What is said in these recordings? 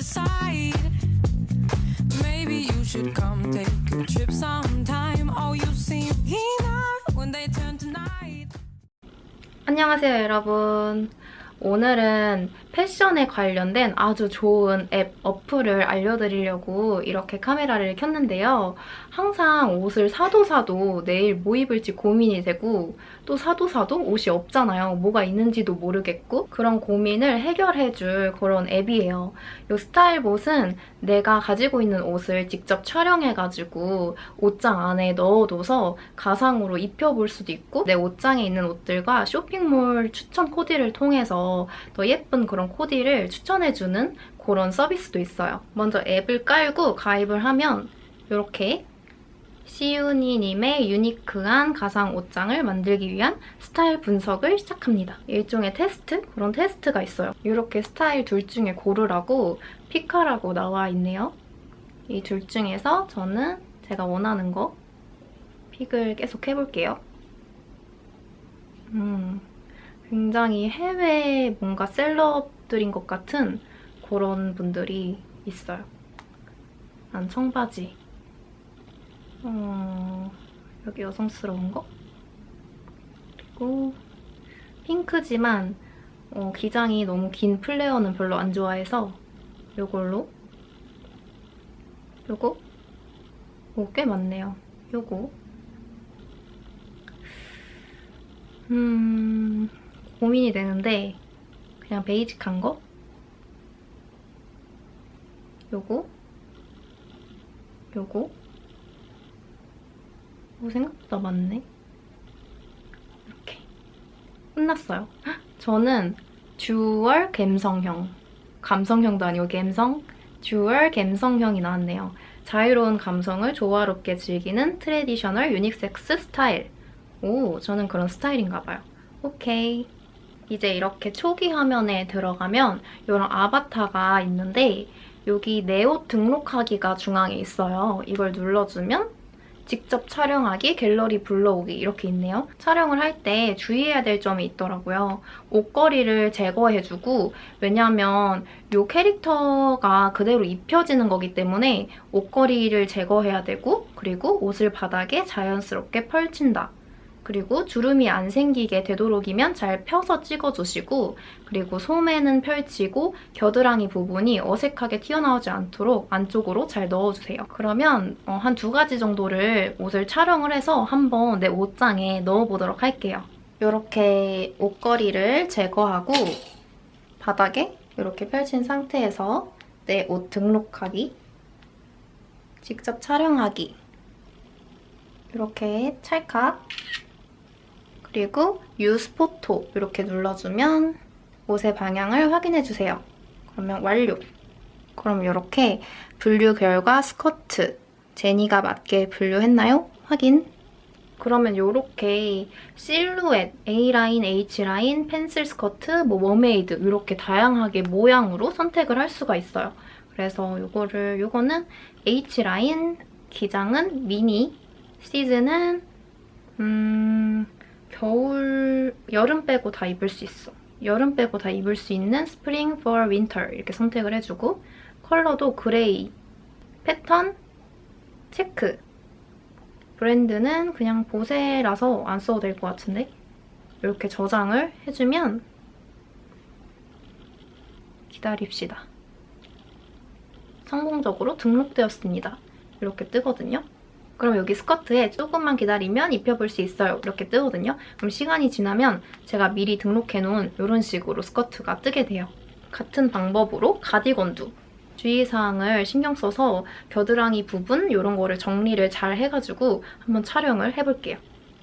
other side. Maybe you should come take a trip sometime. Oh, you seem keener when they turn to night. 안녕하세요, 여러분. 오늘은 패션에 관련된 아주 좋은 앱, 어플을 알려드리려고 이렇게 카메라를 켰는데요. 항상 옷을 사도 사도 내일 뭐 입을지 고민이 되고 또 사도 사도 옷이 없잖아요. 뭐가 있는지도 모르겠고 그런 고민을 해결해줄 그런 앱이에요. 이 스타일봇은 내가 가지고 있는 옷을 직접 촬영해가지고 옷장 안에 넣어둬서 가상으로 입혀볼 수도 있고 내 옷장에 있는 옷들과 쇼핑몰 추천 코디를 통해서 더 예쁜 그런 코디를 추천해주는 그런 서비스도 있어요. 먼저 앱을 깔고 가입을 하면 이렇게 시윤이님의 유니크한 가상 옷장을 만들기 위한 스타일 분석을 시작합니다. 일종의 테스트? 그런 테스트가 있어요. 이렇게 스타일 둘 중에 고르라고 피카라고 나와 있네요. 이 둘 중에서 저는 제가 원하는 거 픽을 계속 해볼게요. 음, 굉장히 해외 뭔가 셀럽들인 것 같은 그런 분들이 있어요. 난 청바지. 어, 여기 여성스러운 거? 그리고 핑크지만 어, 기장이 너무 긴 플레어는 별로 안 좋아해서 요걸로 요거? 오, 꽤 많네요. 요거. 음, 고민이 되는데 그냥 베이직한 거? 요거? 요거? 오, 생각보다 많네. 이렇게. 끝났어요. 헉, 저는 듀얼 갬성형. 감성형도 아니고 갬성? 듀얼 갬성형이 나왔네요. 자유로운 감성을 조화롭게 즐기는 트레디셔널 유닉섹스 스타일. 오, 저는 그런 스타일인가 봐요. 오케이. 이제 이렇게 초기 화면에 들어가면 이런 아바타가 있는데 여기 내 옷 등록하기가 중앙에 있어요. 이걸 눌러주면 직접 촬영하기, 갤러리 불러오기 이렇게 있네요. 촬영을 할 때 주의해야 될 점이 있더라고요. 옷걸이를 제거해주고 왜냐하면 이 캐릭터가 그대로 입혀지는 거기 때문에 옷걸이를 제거해야 되고 그리고 옷을 바닥에 자연스럽게 펼친다. 그리고 주름이 안 생기게 되도록이면 잘 펴서 찍어주시고 그리고 소매는 펼치고 겨드랑이 부분이 어색하게 튀어나오지 않도록 안쪽으로 잘 넣어주세요. 그러면 어, 한두 가지 정도를 옷을 촬영을 해서 한번 내 옷장에 넣어보도록 할게요. 이렇게 옷걸이를 제거하고 바닥에 이렇게 펼친 상태에서 내 옷 등록하기 직접 촬영하기 이렇게 찰칵 그리고 photo 이렇게 눌러주면 옷의 방향을 확인해주세요. 그러면 완료. 그럼 이렇게 분류 결과 스커트 제니가 맞게 분류했나요? 확인. 그러면 이렇게 실루엣, A라인, H라인, 펜슬 스커트, 뭐 머메이드 이렇게 다양하게 모양으로 선택을 할 수가 있어요. 그래서 이거를 이거는 H라인, 기장은 미니, 시즈는 음 겨울, 여름 빼고 다 입을 수 있어. 여름 빼고 다 입을 수 있는 스프링, fall, winter 이렇게 선택을 해주고 컬러도 그레이, 패턴, 체크 브랜드는 그냥 보세라서 안 써도 될 것 같은데 이렇게 저장을 해주면 기다립시다. 성공적으로 등록되었습니다. 이렇게 뜨거든요. 그럼 여기 스커트에 조금만 기다리면 입혀볼 수 있어요. 이렇게 뜨거든요. 그럼 시간이 지나면 제가 미리 등록해놓은 이런 식으로 스커트가 뜨게 돼요. 같은 방법으로 가디건도 주의사항을 신경 써서 겨드랑이 부분 이런 거를 정리를 잘 해가지고 한번 촬영을 해볼게요.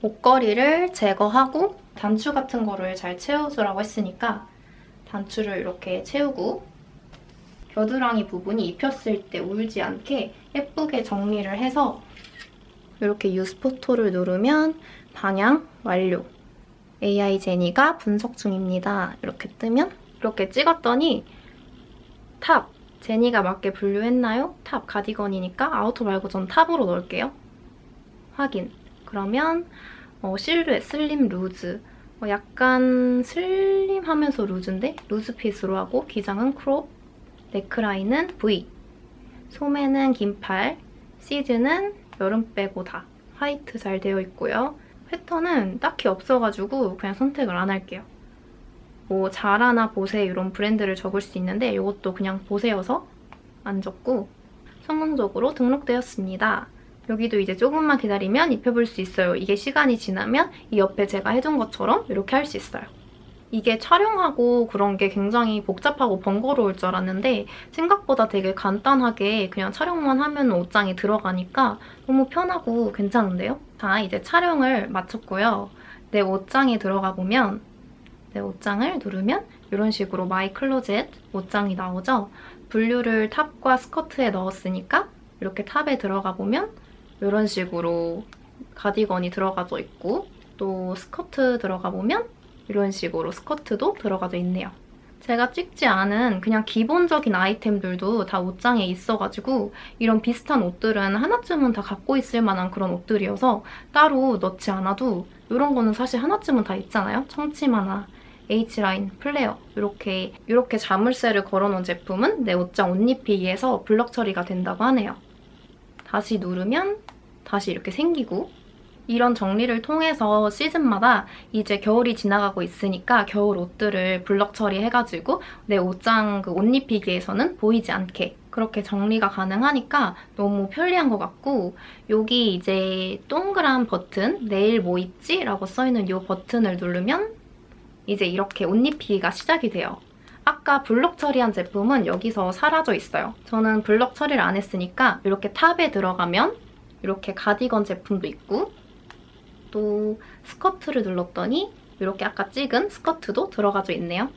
옷걸이를 제거하고 단추 같은 거를 잘 채워주라고 했으니까 단추를 이렇게 채우고 겨드랑이 부분이 입혔을 때 울지 않게 예쁘게 정리를 해서 이렇게 유스 포토를 누르면 방향 완료. AI 제니가 분석 중입니다. 이렇게 뜨면 이렇게 찍었더니 탑 제니가 맞게 분류했나요? 탑 가디건이니까 아우터 말고 전 탑으로 넣을게요. 확인. 그러면 어, 실루엣 슬림 루즈 어, 약간 슬림하면서 루즈인데 루즈 핏으로 하고 기장은 크롭 네크라인은 V, 소매는 긴팔, 시즈는 여름 빼고 다 화이트 잘 되어 있고요. 패턴은 딱히 없어가지고 그냥 선택을 안 할게요. 뭐 자라나 보세 이런 브랜드를 적을 수 있는데 이것도 그냥 보세여서 안 적고 성공적으로 등록되었습니다. 여기도 이제 조금만 기다리면 입혀볼 수 있어요. 이게 시간이 지나면 이 옆에 제가 해둔 것처럼 이렇게 할 수 있어요. 이게 촬영하고 그런 게 굉장히 복잡하고 번거로울 줄 알았는데 생각보다 되게 간단하게 그냥 촬영만 하면 옷장에 들어가니까 너무 편하고 괜찮은데요? 자, 이제 촬영을 마쳤고요. 내 옷장에 들어가 보면 내 옷장을 누르면 이런 식으로 마이 클로젯 옷장이 나오죠? 분류를 탑과 스커트에 넣었으니까 이렇게 탑에 들어가 보면 이런 식으로 가디건이 들어가져 있고 또 스커트 들어가 보면 이런 식으로 스커트도 들어가져 있네요. 제가 찍지 않은 그냥 기본적인 아이템들도 다 옷장에 있어가지고 이런 비슷한 옷들은 하나쯤은 다 갖고 있을 만한 그런 옷들이어서 따로 넣지 않아도 이런 거는 사실 하나쯤은 다 있잖아요. 청치마나 H라인, 플레어 이렇게 이렇게 자물쇠를 걸어놓은 제품은 내 옷장 옷 입히기에서 블럭 처리가 된다고 하네요. 다시 누르면 다시 이렇게 생기고 이런 정리를 통해서 시즌마다 이제 겨울이 지나가고 있으니까 겨울 옷들을 블럭 처리해가지고 내 옷장 그 옷 입히기에서는 보이지 않게 그렇게 정리가 가능하니까 너무 편리한 것 같고 여기 이제 동그란 버튼 내일 뭐 입지? 라고 써있는 이 버튼을 누르면 이제 이렇게 옷 입히기가 시작이 돼요. 아까 블럭 처리한 제품은 여기서 사라져 있어요. 저는 블럭 처리를 안 했으니까 이렇게 탑에 들어가면 이렇게 가디건 제품도 있고 또 스커트를 눌렀더니 이렇게 아까 찍은 스커트도 들어가져 있네요.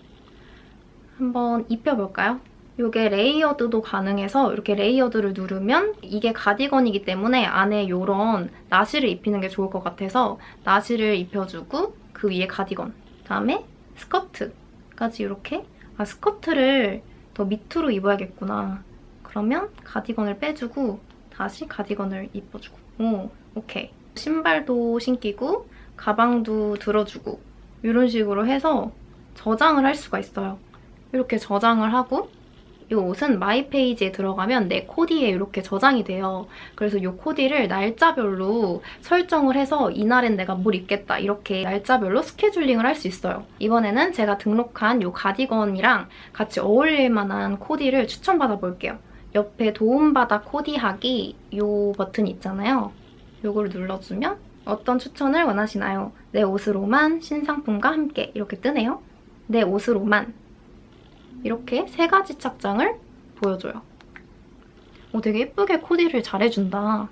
한번 입혀볼까요? 이게 레이어드도 가능해서 이렇게 레이어드를 누르면 이게 가디건이기 때문에 안에 이런 나시를 입히는 게 좋을 것 같아서 나시를 입혀주고 그 위에 가디건 그다음에 스커트까지 이렇게 아 스커트를 더 밑으로 입어야겠구나 그러면 가디건을 빼주고 다시 가디건을 입어주고 오 오케이 신발도 신기고 가방도 들어주고 이런 식으로 해서 저장을 할 수가 있어요. 이렇게 저장을 하고 이 옷은 마이 페이지에 들어가면 내 코디에 이렇게 저장이 돼요. 그래서 이 코디를 날짜별로 설정을 해서 이날엔 내가 뭘 입겠다 이렇게 날짜별로 스케줄링을 할 수 있어요. 이번에는 제가 등록한 이 가디건이랑 같이 어울릴 만한 코디를 추천받아 볼게요. 옆에 도움받아 코디하기 이 버튼 있잖아요. 요거를 눌러주면 어떤 추천을 원하시나요? 내 옷으로만 신상품과 함께 이렇게 뜨네요. 내 옷으로만 이렇게 세 가지 착장을 보여줘요. 오, 되게 예쁘게 코디를 잘해준다.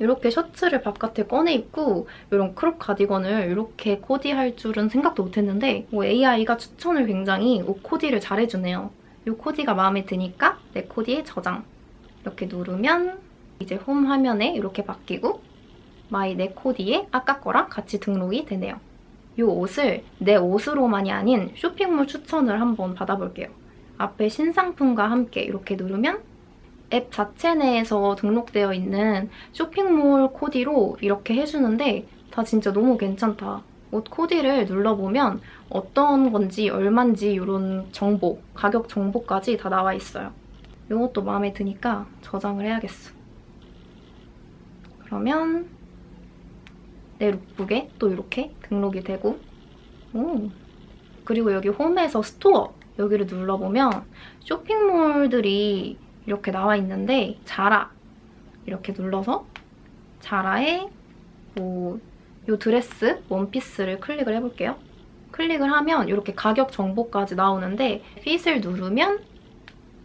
이렇게 셔츠를 바깥에 꺼내 입고 이런 크롭 가디건을 이렇게 코디할 줄은 생각도 못했는데 뭐 AI가 추천을 굉장히 옷 코디를 잘해주네요. 이 코디가 마음에 드니까 내 코디에 저장. 이렇게 누르면 이제 홈 화면에 이렇게 바뀌고 마이 내 코디에 아까 거랑 같이 등록이 되네요. 이 옷을 내 옷으로만이 아닌 쇼핑몰 추천을 한번 받아볼게요. 앞에 신상품과 함께 이렇게 누르면 앱 자체 내에서 등록되어 있는 쇼핑몰 코디로 이렇게 해주는데 다 진짜 너무 괜찮다. 옷 코디를 눌러보면 어떤 건지 얼만지 이런 정보, 가격 정보까지 다 나와 있어요. 이것도 마음에 드니까 저장을 해야겠어. 그러면 내 룩북에 또 이렇게 등록이 되고 오. 그리고 여기 홈에서 스토어 여기를 눌러보면 쇼핑몰들이 이렇게 나와 있는데 자라 이렇게 눌러서 자라의 뭐, 요 드레스 원피스를 클릭을 해볼게요. 클릭을 하면 이렇게 가격 정보까지 나오는데 핏을 누르면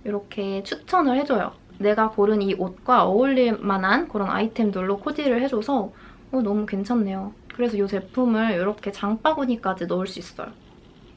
이렇게 추천을 해줘요. 내가 고른 이 옷과 어울릴 만한 그런 아이템들로 코디를 해줘서 어, 너무 괜찮네요. 그래서 이 제품을 이렇게 장바구니까지 넣을 수 있어요.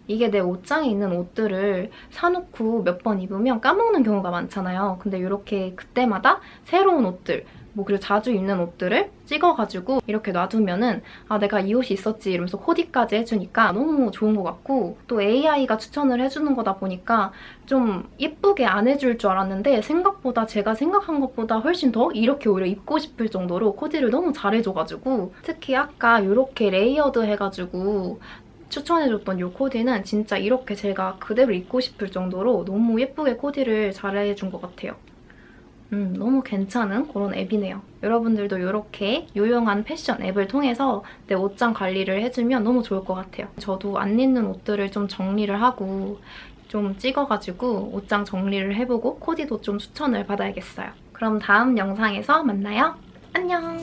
이게 내 옷장에 있는 옷들을 사놓고 몇 번 입으면 까먹는 경우가 많잖아요. 근데 이렇게 그때마다 새로운 옷들, 뭐 그리고 자주 입는 옷들을 찍어가지고 이렇게 놔두면은 아 내가 이 옷이 있었지 이러면서 코디까지 해주니까 너무 좋은 것 같고 또 AI가 추천을 해주는 거다 보니까 좀 예쁘게 안 해줄 줄 알았는데 생각보다 제가 생각한 것보다 훨씬 더 이렇게 오히려 입고 싶을 정도로 코디를 너무 잘해줘가지고 특히 아까 이렇게 레이어드 해가지고 추천해줬던 이 코디는 진짜 이렇게 제가 그대로 입고 싶을 정도로 너무 예쁘게 코디를 잘해준 것 같아요. 음, 너무 괜찮은 그런 앱이네요. 여러분들도 이렇게 유용한 패션 앱을 통해서 내 옷장 관리를 해주면 너무 좋을 것 같아요. 저도 안 입는 옷들을 좀 정리를 하고 좀 찍어가지고 옷장 정리를 해보고 코디도 좀 추천을 받아야겠어요. 그럼 다음 영상에서 만나요. 안녕!